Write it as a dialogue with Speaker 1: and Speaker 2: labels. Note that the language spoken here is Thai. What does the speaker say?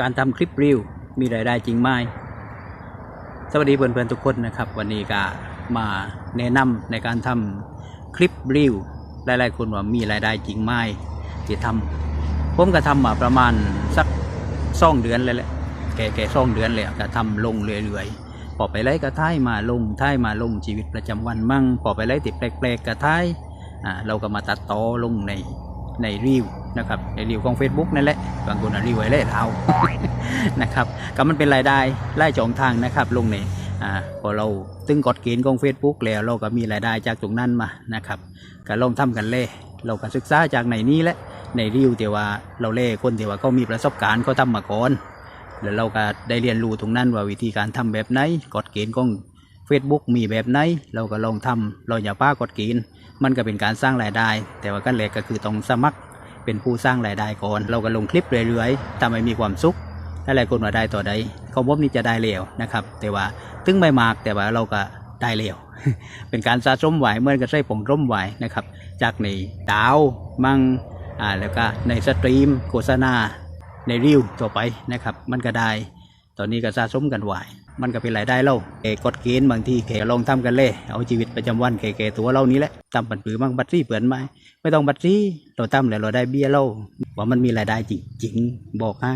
Speaker 1: การทำคลิปรีวมีรายได้จริงไหมสวัสดีเพื่อนๆทุกคนนะครับ วันนี้ก็มาแนะนำในการทำคลิปรีวหลายๆคนว่ามีรายได้จริงไหมที่ทำผมก็ทำมาประมาณสักสองเดือนเลยแหละแก่แก่สองเดือนเลยก็ทำลงเรื่อยๆพอไปไล่ก็ท้ายมาลงท้ายมาลงชีวิตประจำวันมั่งพอไปไล่ติดแปลกๆก็ท้ายอ่าเราก็มาตัดต่อลงใน ในรีวนะครับในรีวของ Facebook นั่นแหละบางคนอะรีวไว้เล่เรานะครับก็มันเป็นรายได้ไล่จองทางนะครับลงในอ่าพอเราตึงกฎเกณฑ์ของ Facebook แล้วเราก็มีรายได้จากตรงนั้นมานะครับก็ลองทำกันเลยเราก็ศึกษาจากในนี้แหละในรีวแต่ว่าเราเล่คนที่ว่าเขามีประสบการณ์เขาทำมาก่อนแล้วเราก็ได้เรียนรู้ตรงนั้นว่าวิธีการทำแบบไหนกฎเกณฑ์ของ Facebook มีแบบไหน เราก็ลองทำเราอย่าป้ากฎเกณฑ์มันก็เป็นการสร้างรายได้ แต่ว่าขั้นแรกก็คือต้องสมัครเป็นผู้สร้างรายได้ก่อน เราก็ลงคลิปเรื่อยๆทำให้มีความสุขถ้าหลายคนว่าได้ต่อใดของผมนี่จะได้เร็วนะครับ แต่ว่าตึงไม่มากแต่ว่าเราก็ได้เร็วเป็นการสะสมไหวเมื่อกับใส่ผงร่มไหวนะครับ จากในดาวมังอ่าแล้วก็ในสตรีมโฆษณาในรีวต่อไปนะครับ มันก็ได้ ตอนนี้ก็สะสมกันไหวมันก็เป็นรายได้เราเกกดเกณฑ์บางที่แกลองทำกันเลย เอาชีวิตประจำวันแกๆตัวเรานี้แหละทำปันปือมั่งบัตรซี่เปลือนไหมไม่ต้องบัตรซี่เราทำแล้วเราได้เบี้ยเราว่ามันมีรายได้จริงๆบอกให้